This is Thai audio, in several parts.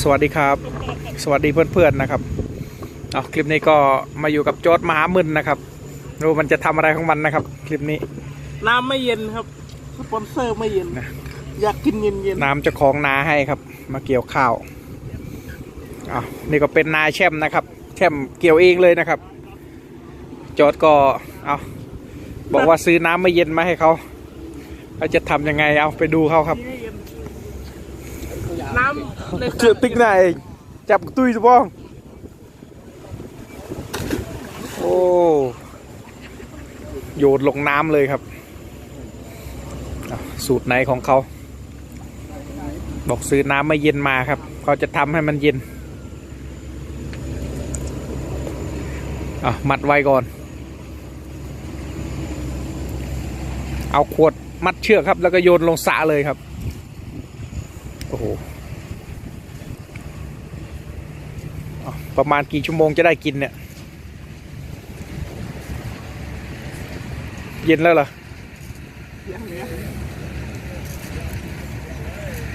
สวัสดีครับ สวัสดีเพื่อนๆนะครับเอาคลิปนี้ก็มาอยู่กับโจทย์มหามึนนะครับดูมันจะทำอะไรของมันนะครับ คลิปนี้ น้ำไม่เย็นครับสปอนเซอร์ไม่เย็นนะอยากกินเย็นเย็นน้ำเจ้าของนาให้ครับ มาเกี่ยวข้าวเอานี่ก็เป็นนาแช่มนะครับ แช่มเกี่ยวเองเลยนะครับ โจทย์ก็เอาบอกว่าซื้อน้ำไม่เย็นมาให้เขาเขาจะทำยังไงเอาไปดูเขาครับ น้ำในเจือติ๊กหน้าเองจับตุ้ยสบ้องโอ้โยนลงน้ำเลยครับอะสูตรไหนของเขา บอกซื้อน้ำไม่เย็นมาครับ เขาจะทำให้มันเย็นอะมัดไว้ก่อน เอาขวดมัดเชือกครับ แล้วก็โยนลงสระเลยครับ โอ้โห ประมาณกี่ชั่วโมงจะได้กินเนี่ย เย็นแล้วเหรอ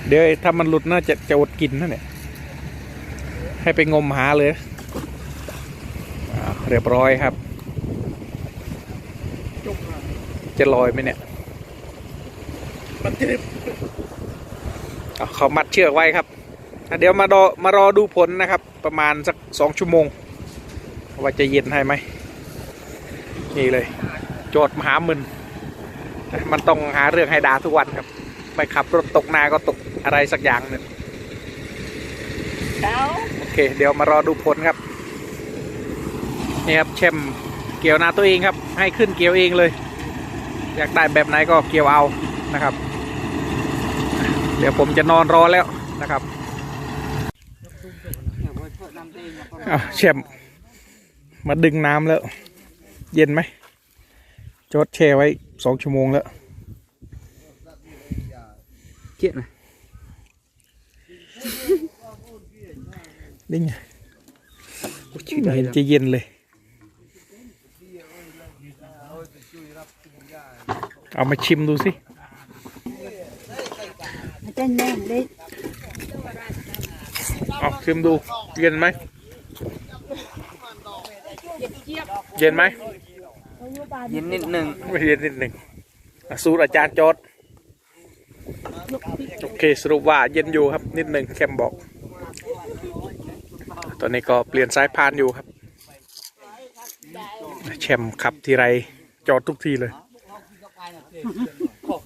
เดี๋ยวถ้ามันหลุดน่าจะจะอดกินนั่นเนี่ยให้ไปงมหาเลยอ่าเรียบร้อยครับ จะลอยไหมเนี่ยมันจะได้เอาเขามัดเชือกไว้ครับอะ เดี๋ยวมารอมารอดูผลนะครับ ประมาณสักสองชั่วโมง ว่าจะเย็นให้ไหมนี่เลย โจทย์มหามึนมันต้องหาเรื่องให้ด่าทุกวันครับ ไปขับรถตกนาก็ตกอะไรสักอย่างหนึ่งเช้าโอเค เดี๋ยวมารอดูผลครับนี่ครับเช่มเกี่ยวนาตัวเองครับ ให้ขึ้นเกี่ยวเองเลย อยากได้แบบไหนก็เกี่ยวเอานะครับ เดี๋ยวผมจะนอนรอแล้วนะครับ อะแชมป์มาดึงน้ำแล้ว เย็นไหมจดแช่ไว้สองชั่วโมงแล้วเจ็ดนะนี่ไงไม่เห็นจะเย็นเลย เอามาชิมดูสิเต้นแม่งได้ เอาชิมดู เย็นไหม เย็นไหม เย็นนิดหนึ่งไม่เย็นนิดหนึ่งอะสูตรอาจารย์จอดโอเคสรุปว่าเย็นอยู่ครับ นิดหนึ่งแคมบอก ตอนนี้ก็เปลี่ยนสายพานอยู่ครับแชมป์ขับทีไรจอดทุกทีเลย